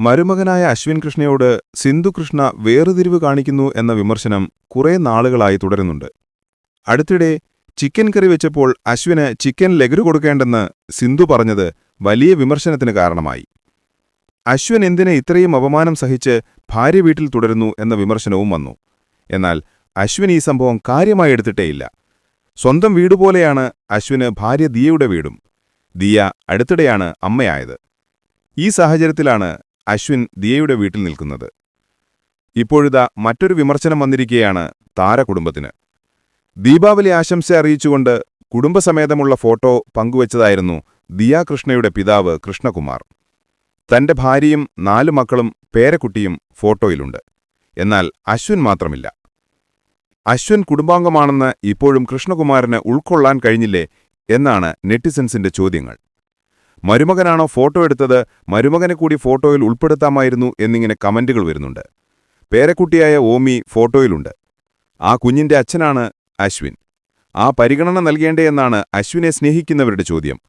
മരുമകനായ അശ്വിൻ കൃഷ്ണയോട് സിന്ധു കൃഷ്ണ വേറുതിരിവ് കാണിക്കുന്നു എന്ന വിമർശനം കുറേ നാളുകളായി തുടരുന്നുണ്ട്. അടുത്തിടെ ചിക്കൻ കറി വെച്ചപ്പോൾ അശ്വിന് ചിക്കൻ ലഗരു കൊടുക്കേണ്ടെന്ന് സിന്ധു പറഞ്ഞത് വലിയ വിമർശനത്തിന് കാരണമായി. അശ്വിൻ എന്തിനെ ഇത്രയും അപമാനം സഹിച്ച് ഭാര്യ വീട്ടിൽ തുടരുന്നു എന്ന വിമർശനവും വന്നു. എന്നാൽ അശ്വിൻ ഈ സംഭവം കാര്യമായി എടുത്തിട്ടേയില്ല. സ്വന്തം വീടുപോലെയാണ് അശ്വിന് ഭാര്യ ദിയയുടെ വീടും. ദിയ അടുത്തിടെയാണ് അമ്മയായത്. ഈ സാഹചര്യത്തിലാണ് അശ്വിൻ ദിയയുടെ വീട്ടിൽ നിൽക്കുന്നത്. ഇപ്പോഴിതാ മറ്റൊരു വിമർശനം വന്നിരിക്കുകയാണ് താരകുടുംബത്തിന് ദീപാവലി ആശംസ അറിയിച്ചുകൊണ്ട് കുടുംബസമേതമുള്ള ഫോട്ടോ പങ്കുവച്ചതായിരുന്നു ദിയ കൃഷ്ണയുടെ പിതാവ് കൃഷ്ണകുമാർ. തന്റെ ഭാര്യയും നാലു മക്കളും പേരക്കുട്ടിയും ഫോട്ടോയിലുണ്ട്. എന്നാൽ അശ്വിൻ മാത്രമില്ല. അശ്വിൻ കുടുംബാംഗമാണെന്ന് ഇപ്പോഴും കൃഷ്ണകുമാറിന് ഉൾക്കൊള്ളാൻ കഴിഞ്ഞില്ലേ എന്നാണ് നെറ്റിസൻസിന്റെ ചോദ്യങ്ങൾ. മരുമകനാണോ ഫോട്ടോ എടുത്തത്? മരുമകനെ കൂടി ഫോട്ടോയിൽ ഉൾപ്പെടുത്താമായിരുന്നു എന്നിങ്ങനെ കമന്റുകൾ വരുന്നുണ്ട്. പേരക്കുട്ടിയായ ഓമി ഫോട്ടോയിലുണ്ട്. ആ കുഞ്ഞിന്റെ അച്ഛനാണ് അശ്വിൻ. ആ പരിഗണന നൽകേണ്ടേയെന്നാണ് അശ്വിനെ സ്നേഹിക്കുന്നവരുടെ ചോദ്യം.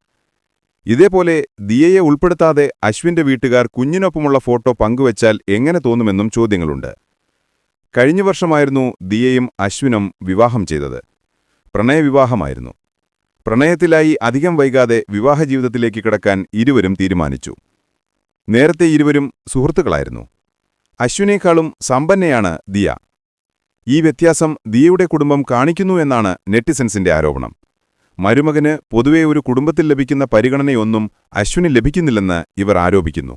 ഇതേപോലെ ദിയയെ ഉൾപ്പെടുത്താതെ അശ്വിന്റെ വീട്ടുകാർ കുഞ്ഞിനൊപ്പമുള്ള ഫോട്ടോ പങ്കുവച്ചാൽ എങ്ങനെ തോന്നുമെന്നും ചോദ്യങ്ങളുണ്ട്. കഴിഞ്ഞ വർഷമായിരുന്നു ദിയയും അശ്വിനും വിവാഹം ചെയ്തത്. പ്രണയവിവാഹമായിരുന്നു. പ്രണയത്തിലായി അധികം വൈകാതെ വിവാഹജീവിതത്തിലേക്ക് കിടക്കാൻ ഇരുവരും തീരുമാനിച്ചു. നേരത്തെ ഇരുവരും സുഹൃത്തുക്കളായിരുന്നു. അശ്വിനേക്കാളും സമ്പന്നയാണ് ദിയ. ഈ വ്യത്യാസം ദിയയുടെ കുടുംബം കാണിക്കുന്നു എന്നാണ് നെറ്റിസൻസിന്റെ ആരോപണം. മരുമകന് പൊതുവെ ഒരു കുടുംബത്തിൽ ലഭിക്കുന്ന പരിഗണനയൊന്നും അശ്വിന് ലഭിക്കുന്നില്ലെന്ന് ഇവർ ആരോപിക്കുന്നു.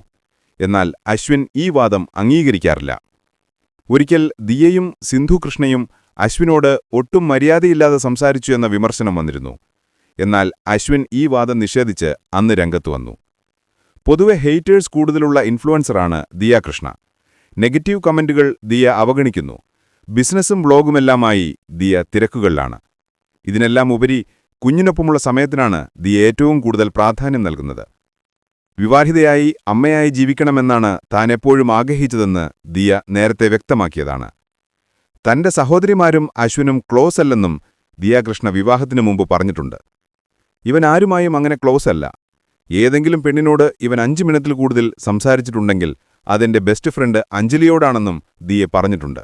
എന്നാൽ അശ്വിൻ ഈ വാദം അംഗീകരിക്കാറില്ല. ഒരിക്കൽ ദിയയും സിന്ധു കൃഷ്ണയും അശ്വിനോട് ഒട്ടും മര്യാദയില്ലാതെ സംസാരിച്ചു എന്ന വിമർശനം വന്നിരുന്നു. എന്നാൽ അശ്വിൻ ഈ വാദം നിഷേധിച്ച് അന്ന് രംഗത്തു വന്നു. പൊതുവെ ഹെയ്റ്റേഴ്സ് കൂടുതലുള്ള ഇൻഫ്ലുവൻസറാണ് ദിയ കൃഷ്ണ. നെഗറ്റീവ് കമന്റുകൾ ദിയ അവഗണിക്കുന്നു. ബിസിനസ്സും ബ്ലോഗുമെല്ലാമായി ദിയ തിരക്കുകളിലാണ്. ഇതിനെല്ലാം ഉപരി കുഞ്ഞിനൊപ്പമുള്ള സമയത്തിനാണ് ദിയ ഏറ്റവും കൂടുതൽ പ്രാധാന്യം നൽകുന്നത്. വിവാഹിതയായി അമ്മയായി ജീവിക്കണമെന്നാണ് താൻ എപ്പോഴും ആഗ്രഹിച്ചതെന്ന് ദിയ നേരത്തെ വ്യക്തമാക്കിയതാണ്. തന്റെ സഹോദരിമാരും അശ്വിനും ക്ലോസ് അല്ലെന്നും ദിയാകൃഷ്ണ വിവാഹത്തിനു മുമ്പ് പറഞ്ഞിട്ടുണ്ട്. ഇവൻ ആരുമായും അങ്ങനെ ക്ലോസ് അല്ല. ഏതെങ്കിലും പെണ്ണിനോട് ഇവൻ അഞ്ച് മിനിറ്റിൽ കൂടുതൽ സംസാരിച്ചിട്ടുണ്ടെങ്കിൽ അതെന്റെ ബെസ്റ്റ് ഫ്രണ്ട് അഞ്ജലിയോടാണെന്നും ദിയെ പറഞ്ഞിട്ടുണ്ട്.